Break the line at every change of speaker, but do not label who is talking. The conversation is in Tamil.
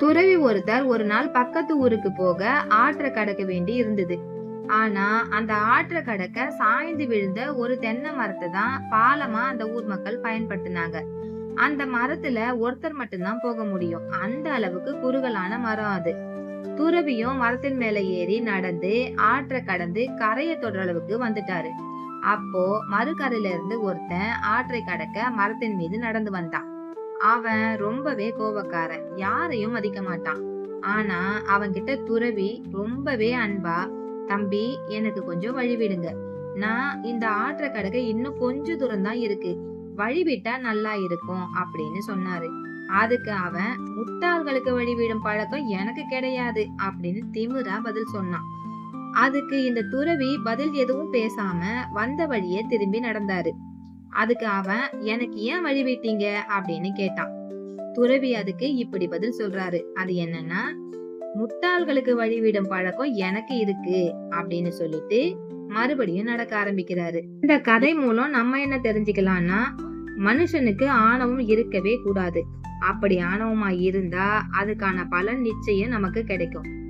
துறவி ஒருத்தர் ஒரு நாள் பக்கத்து ஊருக்கு போக ஆற்றை கடக்க வேண்டி இருந்தது. ஆனா அந்த ஆற்றை கடக்க சாய்ந்து விழுந்த ஒரு தென்னை மரத்தை தான் பாலமா அந்த ஊர் மக்கள் பயன்படுத்தினாங்க. அந்த மரத்துல ஒருத்தர் மட்டும்தான் போக முடியும். அந்த அளவுக்கு குறுகலான மரம் அது. துறவியும் மரத்தின் மேல ஏறி நடந்து ஆற்றை கடந்து கரையை தொடுற அளவுக்கு வந்துட்டாரு. அப்போ மறுக்கரையில இருந்து ஒருத்தன் ஆற்றை கடக்க மரத்தின் மீது நடந்து வந்தான். அவன் ரொம்பவே கோபக்காரன். யாரையும் மதிக்க மாட்டான் ஆனா அவன்கிட்ட துறவி ரொம்பவே அன்பா தம்பி எனக்கு கொஞ்சம் வழி விடுங்க. நான் இந்த ஆற்ற கடக்க இன்னும் கொஞ்ச தூரம் தான் இருக்கு. வழிவிட்டா நல்லா இருக்கும் அப்படின்னு சொன்னாரு. அதுக்கு அவன் முட்டாள்களுக்கு வழி விடும் பழக்கம் எனக்கு கிடையாது அப்படின்னு திமிரா பதில் சொன்னான். அதுக்கு இந்த துறவி பதில் எதுவும் பேசாம வந்த வழியே திரும்பி நடந்தாரு. அதுக்கு அவன் எனக்கு ஏன் வழி விட்டீங்க? அப்படின்னு கேட்டான். துறவி அதுக்கு இப்படி பதில் சொல்றாரு. அது என்னன்னா முட்டாள்களுக்கு வழிவிடும் பழக்கம் எனக்கு இருக்கு அப்படின்னு சொல்லிட்டு மறுபடியும் நடக்க ஆரம்பிக்கிறாரு. இந்த கதை மூலம் நம்ம என்ன தெரிஞ்சுக்கலாம்னா மனுஷனுக்கு ஆணவம் இருக்கவே கூடாது. அப்படி ஆணவமா இருந்தா அதுக்கான பலன் நிச்சயம் நமக்கு கிடைக்கும்.